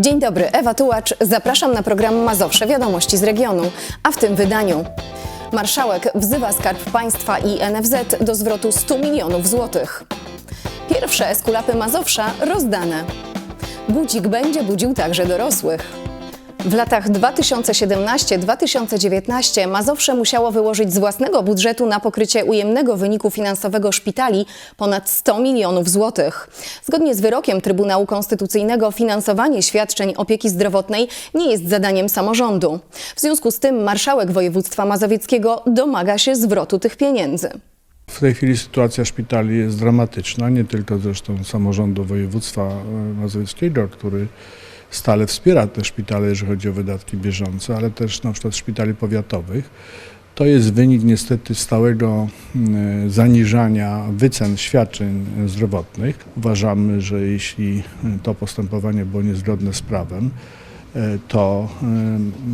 Dzień dobry, Ewa Tułacz. Zapraszam na program Mazowsze Wiadomości z regionu. A w tym wydaniu marszałek wzywa Skarb Państwa i NFZ do zwrotu 100 milionów złotych. Pierwsze eskulapy Mazowsza rozdane. Budzik będzie budził także dorosłych. W latach 2017-2019 Mazowsze musiało wyłożyć z własnego budżetu na pokrycie ujemnego wyniku finansowego szpitali ponad 100 milionów złotych. Zgodnie z wyrokiem Trybunału Konstytucyjnego finansowanie świadczeń opieki zdrowotnej nie jest zadaniem samorządu. W związku z tym marszałek województwa mazowieckiego domaga się zwrotu tych pieniędzy. W tej chwili sytuacja szpitali jest dramatyczna, nie tylko zresztą samorządu województwa e, mazowieckiego, który stale wspiera te szpitale, jeżeli chodzi o wydatki bieżące, ale też na przykład szpitali powiatowych. To jest wynik niestety stałego mm, zaniżania wycen świadczeń zdrowotnych. Uważamy, że jeśli to postępowanie było niezgodne z prawem, e, to e,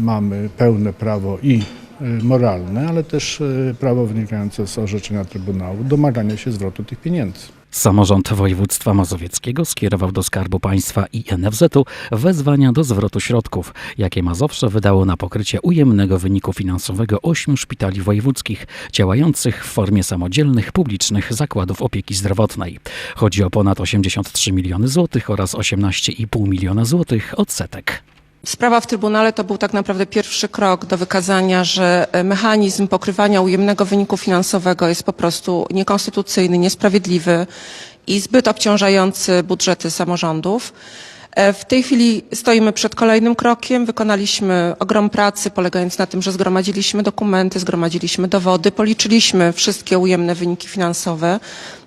mamy pełne prawo i moralne, ale też e, prawo wynikające z orzeczenia Trybunału domagania się zwrotu tych pieniędzy. Samorząd województwa mazowieckiego skierował do Skarbu Państwa i NFZ-u wezwania do zwrotu środków, jakie Mazowsze wydało na pokrycie ujemnego wyniku finansowego ośmiu szpitali wojewódzkich działających w formie samodzielnych publicznych zakładów opieki zdrowotnej. Chodzi o ponad 83 miliony złotych oraz 18,5 miliona złotych odsetek. Sprawa w Trybunale to był tak naprawdę pierwszy krok do wykazania, że e, mechanizm pokrywania ujemnego wyniku finansowego jest po prostu niekonstytucyjny, niesprawiedliwy i zbyt obciążający budżety samorządów. E, W tej chwili stoimy przed kolejnym krokiem. Wykonaliśmy ogrom pracy polegając na tym, że zgromadziliśmy dokumenty, zgromadziliśmy dowody, policzyliśmy wszystkie ujemne wyniki finansowe.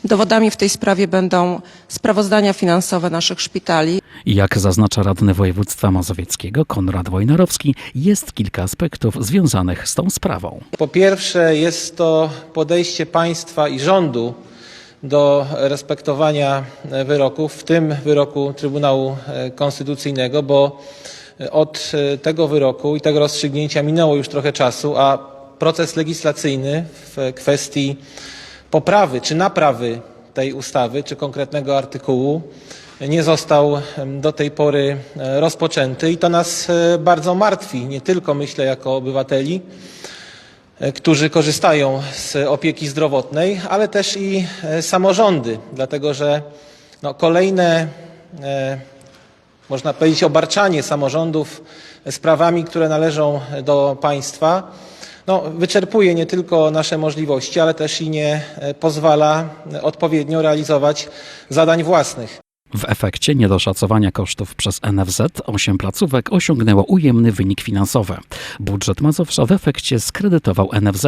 Dowodami w tej sprawie będą sprawozdania finansowe naszych szpitali. Jak zaznacza radny województwa mazowieckiego Konrad Wojnarowski, jest kilka aspektów związanych z tą sprawą. Po pierwsze, jest to podejście państwa i rządu do respektowania e, wyroków, w tym wyroku Trybunału e, Konstytucyjnego, bo e, od tego wyroku i tego rozstrzygnięcia minęło już trochę czasu, a proces legislacyjny w kwestii poprawy czy naprawy tej ustawy czy konkretnego artykułu nie został do tej pory rozpoczęty i to nas bardzo martwi, nie tylko myślę jako obywateli, którzy korzystają z opieki zdrowotnej, ale też i e, samorządy, dlatego że no, kolejne, e, można powiedzieć, obarczanie samorządów sprawami, które należą do państwa, no, wyczerpuje nie tylko nasze możliwości, ale też i nie e, pozwala e, odpowiednio realizować zadań własnych. W efekcie niedoszacowania kosztów przez NFZ 8 placówek osiągnęło ujemny wynik finansowy. Budżet Mazowsza w efekcie skredytował NFZ.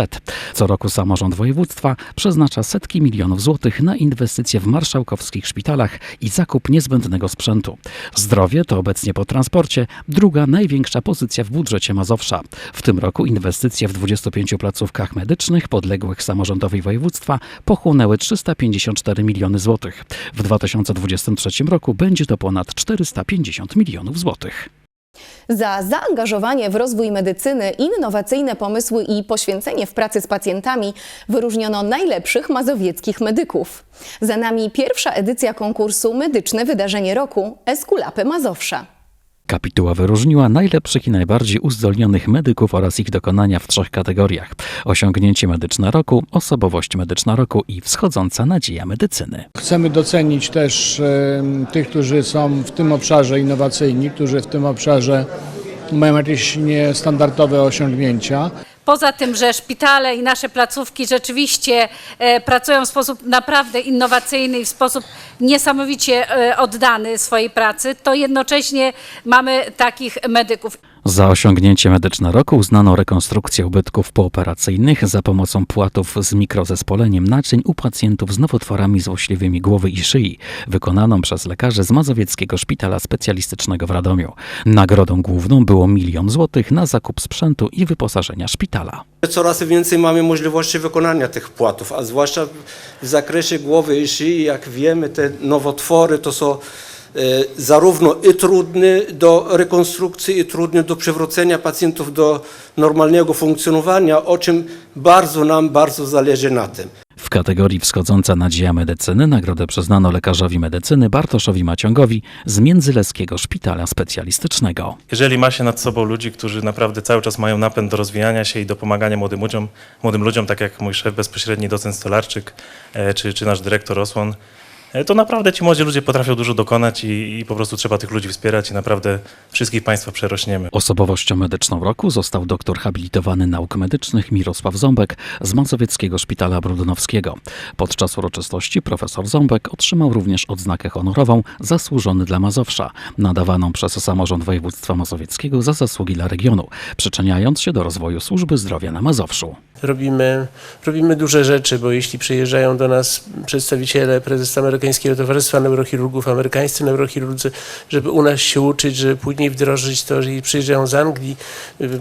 Co roku samorząd województwa przeznacza setki milionów złotych na inwestycje w marszałkowskich szpitalach i zakup niezbędnego sprzętu. Zdrowie to obecnie po transporcie druga największa pozycja w budżecie Mazowsza. W tym roku inwestycje w 25 placówkach medycznych podległych samorządowi województwa pochłonęły 354 miliony złotych. W 2023 roku będzie to ponad 450 milionów złotych. Za zaangażowanie w rozwój medycyny, innowacyjne pomysły i poświęcenie w pracy z pacjentami wyróżniono najlepszych mazowieckich medyków. Za nami pierwsza edycja konkursu Medyczne Wydarzenie Roku Eskulapy Mazowsza. Kapituła wyróżniła najlepszych i najbardziej uzdolnionych medyków oraz ich dokonania w trzech kategoriach: osiągnięcie medyczne roku, osobowość medyczna roku i wschodząca nadzieja medycyny. Chcemy docenić też tych, którzy są w tym obszarze innowacyjni, którzy w tym obszarze mają jakieś niestandardowe osiągnięcia. Poza tym, że szpitale i nasze placówki rzeczywiście e, pracują w sposób naprawdę innowacyjny i w sposób niesamowicie e, oddany swojej pracy, to jednocześnie mamy takich medyków. Za osiągnięcie medyczne roku uznano rekonstrukcję ubytków pooperacyjnych za pomocą płatów z mikrozespoleniem naczyń u pacjentów z nowotworami złośliwymi głowy i szyi, wykonaną przez lekarzy z Mazowieckiego Szpitala Specjalistycznego w Radomiu. Nagrodą główną było milion złotych na zakup sprzętu i wyposażenia szpitala. Coraz więcej mamy możliwości wykonania tych płatów, a zwłaszcza w zakresie głowy i szyi, jak wiemy, te nowotwory to są zarówno i trudne do rekonstrukcji, i trudne do przywrócenia pacjentów do normalnego funkcjonowania, o czym bardzo nam bardzo zależy na tym. W kategorii Wschodząca Nadzieja Medycyny nagrodę przyznano lekarzowi medycyny Bartoszowi Maciągowi z Międzyleskiego Szpitala Specjalistycznego. Jeżeli ma się nad sobą ludzi, którzy naprawdę cały czas mają napęd do rozwijania się i do pomagania młodym ludziom, młodym ludziom tak jak mój szef bezpośredni docent Stolarczyk e, czy, czy nasz dyrektor Osłon, e, to naprawdę ci młodzi ludzie potrafią dużo dokonać i, i po prostu trzeba tych ludzi wspierać i naprawdę wszystkich Państwa przerośniemy. Osobowością medyczną roku został doktor habilitowany nauk medycznych Mirosław Ząbek z Mazowieckiego Szpitala Brudnowskiego. Podczas uroczystości profesor Ząbek otrzymał również odznakę honorową Zasłużony dla Mazowsza, nadawaną przez samorząd województwa mazowieckiego za zasługi dla regionu, przyczyniając się do rozwoju służby zdrowia na Mazowszu. Robimy, robimy duże rzeczy, bo jeśli przyjeżdżają do nas przedstawiciele prezesa Amerykańskiego Towarzystwa Neurochirurgów, amerykańscy neurochirurdzy, żeby u nas się uczyć, żeby później wdrożyć to, że przyjeżdżają z Anglii,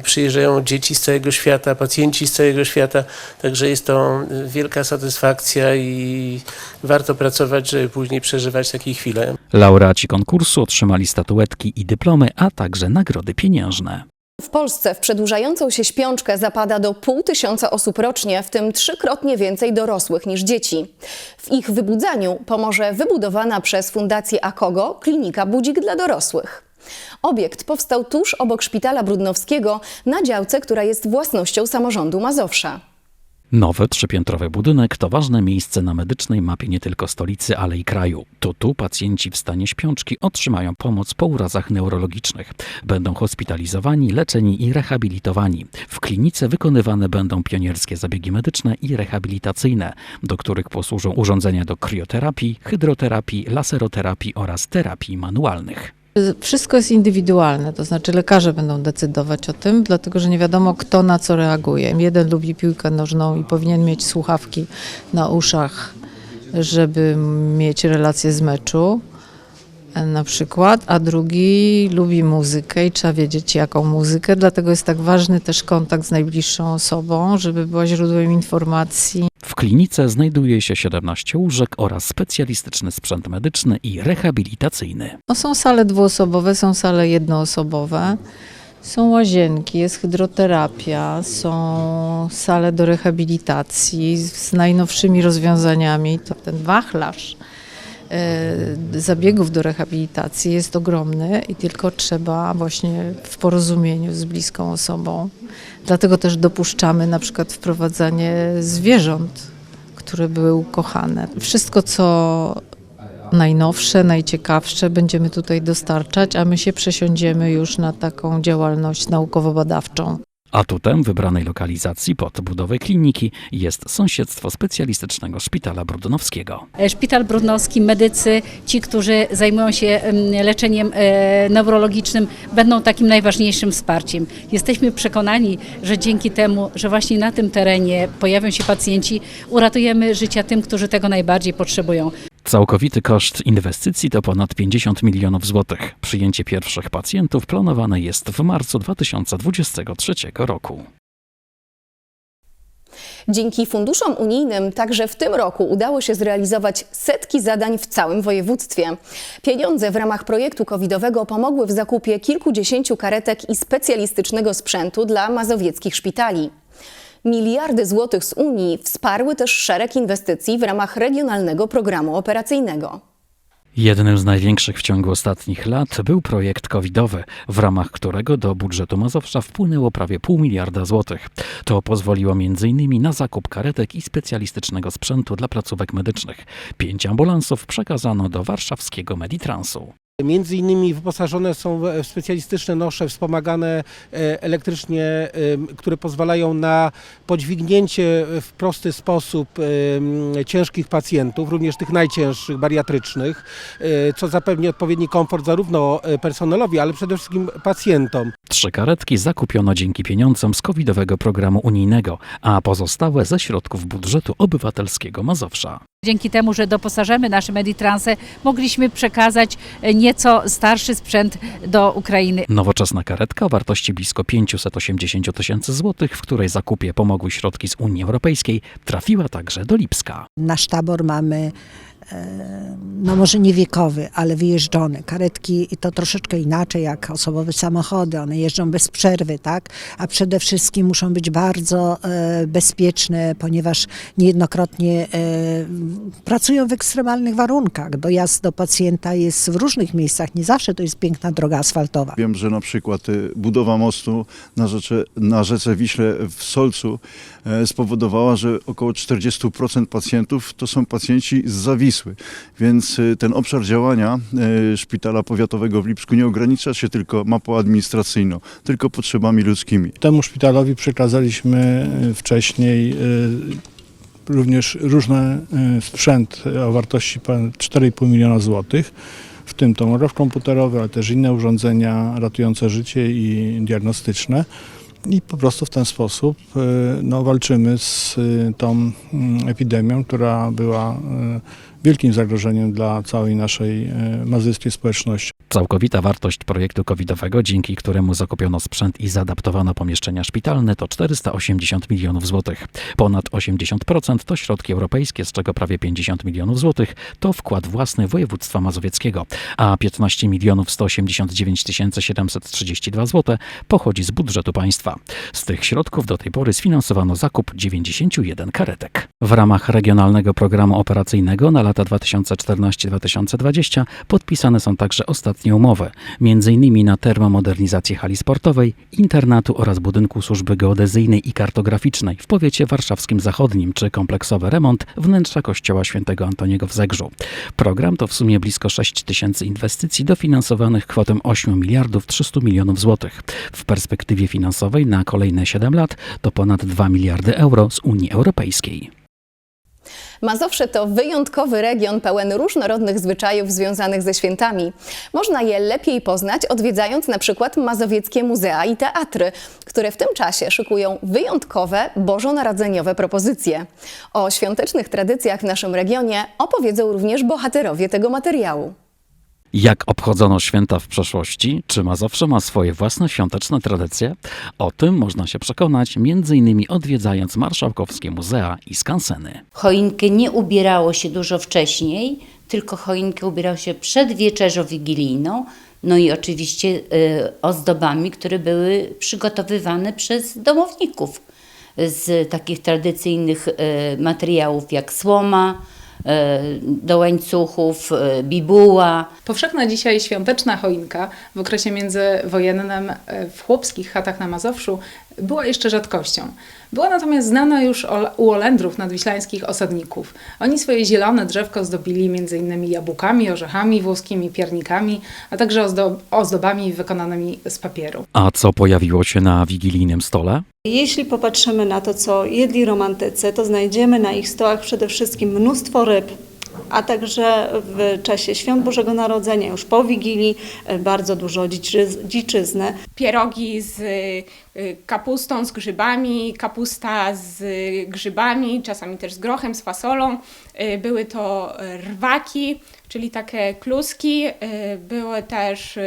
przyjeżdżają dzieci z całego świata, pacjenci z całego świata, także jest to wielka satysfakcja i warto pracować, żeby później przeżywać takie chwile. Laureaci konkursu otrzymali statuetki i dyplomy, a także nagrody pieniężne. W Polsce w przedłużającą się śpiączkę zapada do pół tysiąca osób rocznie, w tym trzykrotnie więcej dorosłych niż dzieci. W ich wybudzaniu pomoże wybudowana przez Fundację Akogo klinika Budzik dla dorosłych. Obiekt powstał tuż obok Szpitala Brudnowskiego na działce, która jest własnością samorządu Mazowsza. Nowy trzypiętrowy budynek to ważne miejsce na medycznej mapie nie tylko stolicy, ale i kraju. To tu pacjenci w stanie śpiączki otrzymają pomoc po urazach neurologicznych. Będą hospitalizowani, leczeni i rehabilitowani. W klinice wykonywane będą pionierskie zabiegi medyczne i rehabilitacyjne, do których posłużą urządzenia do krioterapii, hydroterapii, laseroterapii oraz terapii manualnych. Wszystko jest indywidualne, to znaczy lekarze będą decydować o tym, dlatego że nie wiadomo kto na co reaguje. Jeden lubi piłkę nożną i powinien mieć słuchawki na uszach, żeby mieć relację z meczu na przykład, a drugi lubi muzykę i trzeba wiedzieć jaką muzykę, dlatego jest tak ważny też kontakt z najbliższą osobą, żeby była źródłem informacji. W klinice znajduje się 17 łóżek oraz specjalistyczny sprzęt medyczny i rehabilitacyjny. No są sale dwuosobowe, są sale jednoosobowe, są łazienki, jest hydroterapia, są sale do rehabilitacji z najnowszymi rozwiązaniami. To ten wachlarz zabiegów do rehabilitacji jest ogromny i tylko trzeba właśnie w porozumieniu z bliską osobą. Dlatego też dopuszczamy na przykład wprowadzanie zwierząt, które były ukochane. Wszystko, co najnowsze, najciekawsze będziemy tutaj dostarczać, a my się przesiądziemy już na taką działalność naukowo-badawczą. Atutem wybranej lokalizacji pod budowę kliniki jest sąsiedztwo specjalistycznego szpitala brudnowskiego. Szpital Brudnowski, medycy, ci, którzy zajmują się em, leczeniem e, neurologicznym, będą takim najważniejszym wsparciem. Jesteśmy przekonani, że dzięki temu, że właśnie na tym terenie pojawią się pacjenci, uratujemy życia tym, którzy tego najbardziej potrzebują. Całkowity koszt inwestycji to ponad 50 milionów złotych. Przyjęcie pierwszych pacjentów planowane jest w marcu 2023 roku. Dzięki funduszom unijnym także w tym roku udało się zrealizować setki zadań w całym województwie. Pieniądze w ramach projektu covidowego pomogły w zakupie kilkudziesięciu karetek i specjalistycznego sprzętu dla mazowieckich szpitali. Miliardy złotych z Unii wsparły też szereg inwestycji w ramach regionalnego programu operacyjnego. Jednym z największych w ciągu ostatnich lat był projekt covidowy, w ramach którego do budżetu Mazowsza wpłynęło prawie pół miliarda złotych. To pozwoliło m.in. na zakup karetek i specjalistycznego sprzętu dla placówek medycznych. Pięć ambulansów przekazano do warszawskiego Meditransu. Między innymi wyposażone są w specjalistyczne nosze wspomagane e, elektrycznie, które pozwalają na podźwignięcie w prosty sposób ciężkich pacjentów, również tych najcięższych, bariatrycznych, e, co zapewni odpowiedni komfort zarówno e, personelowi, ale przede wszystkim pacjentom. Trzy karetki zakupiono dzięki pieniądzom z covidowego programu unijnego, a pozostałe ze środków budżetu obywatelskiego Mazowsza. Dzięki temu, że doposażemy nasze Meditranse, mogliśmy przekazać e, nieco starszy sprzęt do Ukrainy. Nowoczesna karetka o wartości blisko 580 tysięcy złotych, w której zakupie pomogły środki z Unii Europejskiej, trafiła także do Lipska. Nasz tabor mamy no może nie wiekowy, ale wyjeżdżony. Karetki to troszeczkę inaczej jak osobowe samochody, one jeżdżą bez przerwy, tak? A przede wszystkim muszą być bardzo e, bezpieczne, ponieważ niejednokrotnie e, pracują w ekstremalnych warunkach. Dojazd do pacjenta jest w różnych miejscach, nie zawsze to jest piękna droga asfaltowa. Wiem, że na przykład y, budowa mostu na rzece, na rzece Wiśle w Solcu e, spowodowała, że około 40% pacjentów to są pacjenci z Zawisły. Więc y, ten obszar działania e, Szpitala Powiatowego w Lipsku nie ogranicza się tylko mapą administracyjną, tylko potrzebami ludzkimi. Temu szpitalowi przekazaliśmy y, wcześniej y, również różny y, sprzęt o wartości ponad 4,5 miliona złotych, w tym tomograf komputerowy, ale też inne urządzenia ratujące życie i diagnostyczne. I po prostu w ten sposób y, no, walczymy z y, tą mm, epidemią, która była y, wielkim zagrożeniem dla całej naszej y, mazyjskiej społeczności. Całkowita wartość projektu covidowego, dzięki któremu zakupiono sprzęt i zaadaptowano pomieszczenia szpitalne, to 480 milionów złotych. Ponad 80% to środki europejskie, z czego prawie 50 milionów złotych to wkład własny województwa mazowieckiego, a 15 milionów 189 732 zł pochodzi z budżetu państwa. Z tych środków do tej pory sfinansowano zakup 91 karetek. W ramach regionalnego programu operacyjnego na lata 2014-2020 podpisane są także ostatnie umowy, m.in. na termomodernizację hali sportowej, internatu oraz budynku służby geodezyjnej i kartograficznej w powiecie warszawskim zachodnim, czy kompleksowy remont wnętrza kościoła świętego Antoniego w Zegrzu. Program to w sumie blisko 6 tysięcy inwestycji dofinansowanych kwotą 8 miliardów 300 milionów złotych. W perspektywie finansowej na kolejne 7 lat to ponad 2 miliardy euro z Unii Europejskiej. Mazowsze to wyjątkowy region pełen różnorodnych zwyczajów związanych ze świętami. Można je lepiej poznać odwiedzając na przykład mazowieckie muzea i teatry, które w tym czasie szykują wyjątkowe bożonarodzeniowe propozycje. O świątecznych tradycjach w naszym regionie opowiedzą również bohaterowie tego materiału. Jak obchodzono święta w przeszłości? Czy Mazowsze ma swoje własne świąteczne tradycje? O tym można się przekonać m.in. odwiedzając marszałkowskie muzea i skanseny. Choinkę nie ubierało się dużo wcześniej, tylko choinkę ubierało się przed wieczerzą wigilijną, no i oczywiście y, ozdobami, które były przygotowywane przez domowników z takich tradycyjnych y, materiałów jak słoma, do łańcuchów, y, bibuła. Powszechna dzisiaj świąteczna choinka w okresie międzywojennym e, w chłopskich chatach na Mazowszu była jeszcze rzadkością. Była natomiast znana już u Olendrów nadwiślańskich osadników. Oni swoje zielone drzewko zdobili m.in. jabłkami, orzechami włoskimi, piernikami, a także ozdo- ozdobami wykonanymi z papieru. A co pojawiło się na wigilijnym stole? Jeśli popatrzymy na to, co jedli romantycy, to znajdziemy na ich stołach przede wszystkim mnóstwo ryb, a także w czasie Świąt Bożego Narodzenia, już po Wigilii, e, bardzo dużo dziczyz- dziczyzny. pierogi z y, kapustą, z grzybami, kapusta z grzybami, czasami też z grochem, z fasolą. Y, Były to rwaki, czyli takie kluski. Były też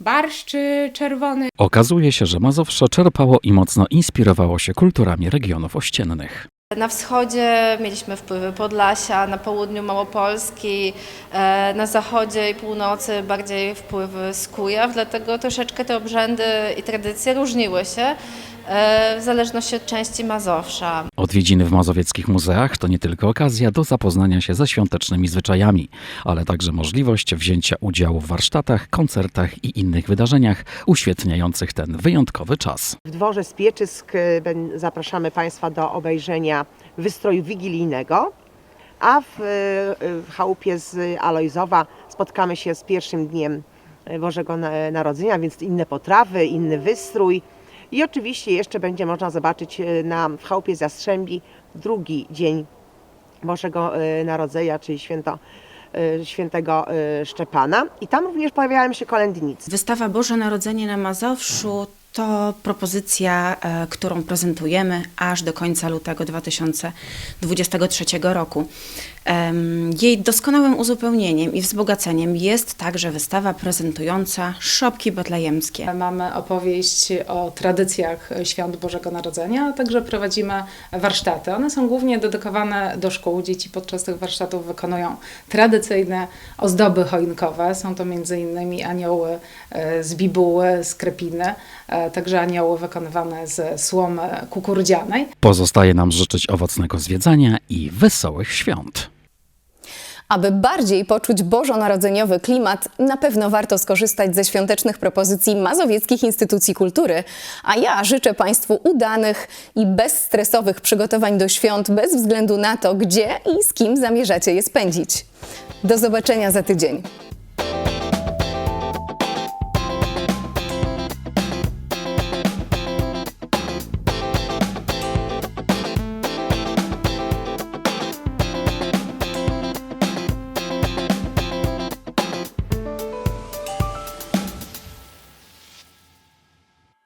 barszcz czerwony. Okazuje się, że Mazowsze czerpało i mocno inspirowało się kulturami regionów ościennych. Na wschodzie mieliśmy wpływy Podlasia, na południu Małopolski, e, na zachodzie i północy bardziej wpływy z Kujaw, dlatego troszeczkę te obrzędy i tradycje różniły się w zależności od części Mazowsza. Odwiedziny w mazowieckich muzeach to nie tylko okazja do zapoznania się ze świątecznymi zwyczajami, ale także możliwość wzięcia udziału w warsztatach, koncertach i innych wydarzeniach uświetniających ten wyjątkowy czas. W dworze Spieczysk e, zapraszamy Państwa do obejrzenia wystroju wigilijnego, a w, e, w chałupie z Alojzowa spotkamy się z pierwszym dniem e, Bożego Na- Narodzenia, więc inne potrawy, inny wystrój. I oczywiście jeszcze będzie można zobaczyć e, na, w chałupie Zastrzębi drugi dzień Bożego e, Narodzenia, czyli święto, e, świętego Szczepana. I tam również pojawiają się kolędnicy. Wystawa Boże Narodzenie na Mazowszu to propozycja, e, którą prezentujemy aż do końca lutego 2023 roku. Jej doskonałym uzupełnieniem i wzbogaceniem jest także wystawa prezentująca szopki betlejemskie. Mamy opowieść o tradycjach świąt Bożego Narodzenia, a także prowadzimy warsztaty. One są głównie dedykowane do szkół. Dzieci podczas tych warsztatów wykonują tradycyjne ozdoby choinkowe. Są to m.in. anioły e, z bibuły, z krepiny, e, także anioły wykonywane ze słomy kukurydzianej. Pozostaje nam życzyć owocnego zwiedzania i wesołych świąt. Aby bardziej poczuć bożonarodzeniowy klimat, na pewno warto skorzystać ze świątecznych propozycji mazowieckich instytucji kultury. A ja życzę Państwu udanych i bezstresowych przygotowań do świąt, bez względu na to, gdzie i z kim zamierzacie je spędzić. Do zobaczenia za tydzień.